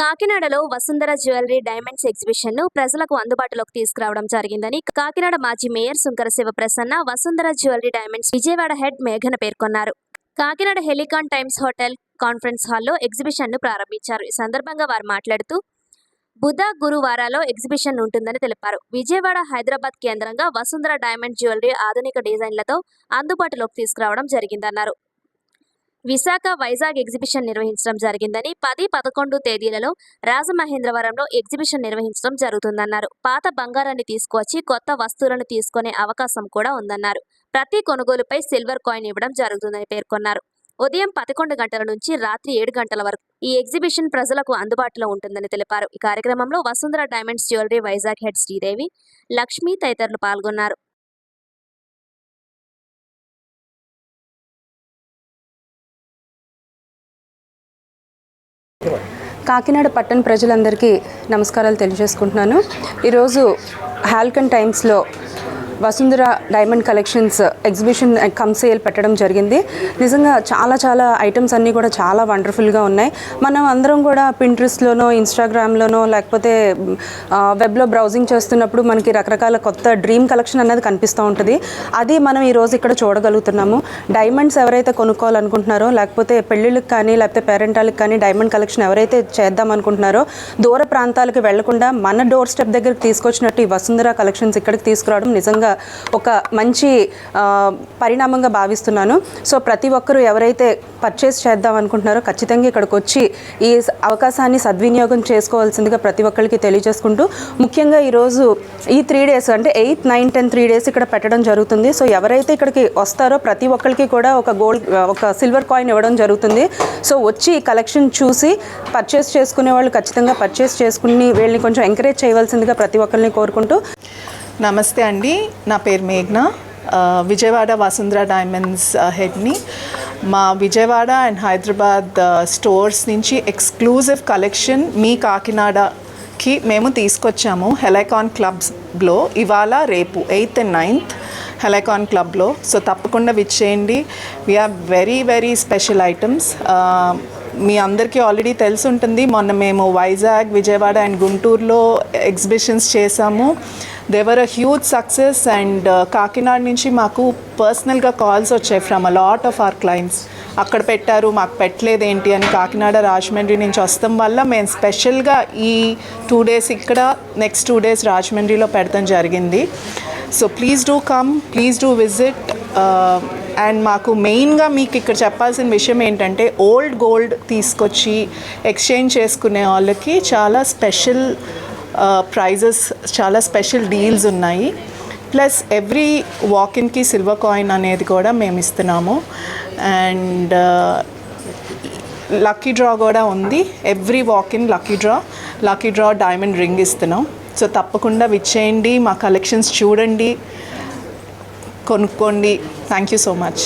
కాకినాడలో Vasundhara jewellery diamonds ఎగ్జిబిషన్ను ప్రజలకు అందుబాటులోకి తీసుకురావడం జరిగిందని కాకినాడ మాజీ mayor Sunkara Sivaprasanna Vasundhara jewellery diamonds Vijayawada head మేఘన పేర్కొన్నారు. Kakinada Helicon Times hotel conference హాల్లో ఎగ్జిబిషన్ను ప్రారంభించారు. ఈ సందర్భంగా వారు మాట్లాడుతూ బుధ గురువారాలో ఎగ్జిబిషన్ ఉంటుందని తెలిపారు. విజయవాడ హైదరాబాద్ కేంద్రంగా వసుంధర డైమండ్ జ్యువెలరీ ఆధునిక డిజైన్లతో అందుబాటులోకి తీసుకురావడం జరిగిందన్నారు. విశాఖ వైజాగ్ ఎగ్జిబిషన్ నిర్వహించడం జరిగిందని పది పదకొండు తేదీలలో రాజమహేంద్రవరంలో ఎగ్జిబిషన్ నిర్వహించడం జరుగుతుందన్నారు. పాత బంగారాన్ని తీసుకువచ్చి కొత్త వస్తువులను తీసుకునే అవకాశం కూడా ఉందన్నారు. ప్రతి కొనుగోలుపై సిల్వర్ కాయిన్ ఇవ్వడం జరుగుతుందని పేర్కొన్నారు. ఉదయం పదకొండు గంటల నుంచి రాత్రి ఏడు గంటల వరకు ఈ ఎగ్జిబిషన్ ప్రజలకు అందుబాటులో ఉంటుందని తెలిపారు. ఈ కార్యక్రమంలో Vasundhara diamonds jewellery Vizag head Sridevi Lakshmi తదితరులు పాల్గొన్నారు. కాకినాడ పట్టణ ప్రజలందరికీ నమస్కారాలు తెలియజేసుకుంటున్నాను. ఈరోజు హాల్కన్ టైమ్స్లో Vasundhara diamond collections exhibition cum sale పెట్టడం జరిగింది. నిజంగా చాలా చాలా ఐటమ్స్ అన్నీ కూడా చాలా వండర్ఫుల్గా ఉన్నాయి. మనం అందరం కూడా పింట్రెస్ట్లోనో ఇన్స్టాగ్రామ్లోనో లేకపోతే వెబ్లో బ్రౌజింగ్ చేస్తున్నప్పుడు మనకి రకరకాల కొత్త డ్రీమ్ కలెక్షన్ అనేది కనిపిస్తూ ఉంటుంది. అది మనం ఈరోజు ఇక్కడ చూడగలుగుతున్నాము. డైమండ్స్ ఎవరైతే కొనుక్కోవాలనుకుంటున్నారో లేకపోతే పెళ్ళిళ్ళకి కానీ లేకపోతే పేరెంటాలకు కానీ డైమండ్ కలెక్షన్ ఎవరైతే చేద్దాం అనుకుంటున్నారో దూర ప్రాంతాలకు వెళ్ళకుండా మన డోర్ స్టెప్ దగ్గరికి తీసుకొచ్చినట్టు ఈ వసుంధర కలెక్షన్స్ ఇక్కడికి తీసుకురావడం నిజంగా ఒక మంచి పరిణామంగా భావిస్తున్నాను. సో ప్రతి ఒక్కరూ ఎవరైతే పర్చేస్ చేద్దాం అనుకుంటున్నారో ఖచ్చితంగా ఇక్కడికి వచ్చి ఈ అవకాశాన్ని సద్వినియోగం చేసుకోవాల్సిందిగా ప్రతి ఒక్కరికి తెలియజేసుకుంటూ ముఖ్యంగా ఈరోజు ఈ త్రీ డేస్ అంటే eighth nine ten three days ఇక్కడ పెట్టడం జరుగుతుంది. సో ఎవరైతే ఇక్కడికి వస్తారో ప్రతి ఒక్కరికి కూడా ఒక గోల్డ్ ఒక సిల్వర్ కాయిన్ ఇవ్వడం జరుగుతుంది. సో వచ్చి ఈ కలెక్షన్ చూసి పర్చేస్ చేసుకునే వాళ్ళు ఖచ్చితంగా పర్చేస్ చేసుకుని వీళ్ళని కొంచెం ఎంకరేజ్ చేయవలసిందిగా ప్రతి ఒక్కరిని కోరుకుంటూ నమస్తే అండి. నా పేరు మేఘ్న. విజయవాడ వసుంధర డైమండ్స్ హెడ్ని. మా విజయవాడ అండ్ హైదరాబాద్ స్టోర్స్ నుంచి ఎక్స్క్లూజివ్ కలెక్షన్ మీ కాకినాడకి మేము తీసుకొచ్చాము హెలైకాన్ క్లబ్స్లో ఇవాళ రేపు ఎయిత్ అండ్ నైన్త్. హెలైకాన్ క్లబ్లో. సో తప్పకుండా విచ్చేయండి we're very very special items మీ అందరికీ ఆల్రెడీ తెలిసి ఉంటుంది. మొన్న మేము వైజాగ్ విజయవాడ అండ్ గుంటూరులో ఎగ్జిబిషన్స్ చేశాము. They were a huge success and Kakinada నుంచి మాకు పర్సనల్గా కాల్స్ వచ్చాయి from a lot of our clients అక్కడ పెట్టారు మాకు పెట్టలేదు ఏంటి అని కాకినాడ రాజమండ్రి నుంచి వస్తాం వల్ల మేము స్పెషల్గా ఈ టూ డేస్ ఇక్కడ నెక్స్ట్ టూ డేస్ రాజమండ్రిలో పెడతాం జరిగింది. So please do come please do visit and మాకు మెయిన్గా మీకు ఇక్కడ చెప్పాల్సిన విషయం ఏంటంటే ఓల్డ్ గోల్డ్ తీసుకొచ్చి ఎక్స్చేంజ్ చేసుకునే వాళ్ళకి చాలా స్పెషల్ ప్రైజెస్ uh, చాలా స్పెషల్ డీల్స్ ఉన్నాయి. ప్లస్ ఎవ్రీ వాకిన్కి సిల్వర్ కాయిన్ అనేది కూడా మేము ఇస్తున్నాము. అండ్ లక్కీ డ్రా కూడా ఉంది. Every walk in lucky draw lucky draw diamond ring ఇస్తున్నాం. సో తప్పకుండా విచ్చేయండి మా కలెక్షన్స్ చూడండి కొనుక్కోండి. Thank you so much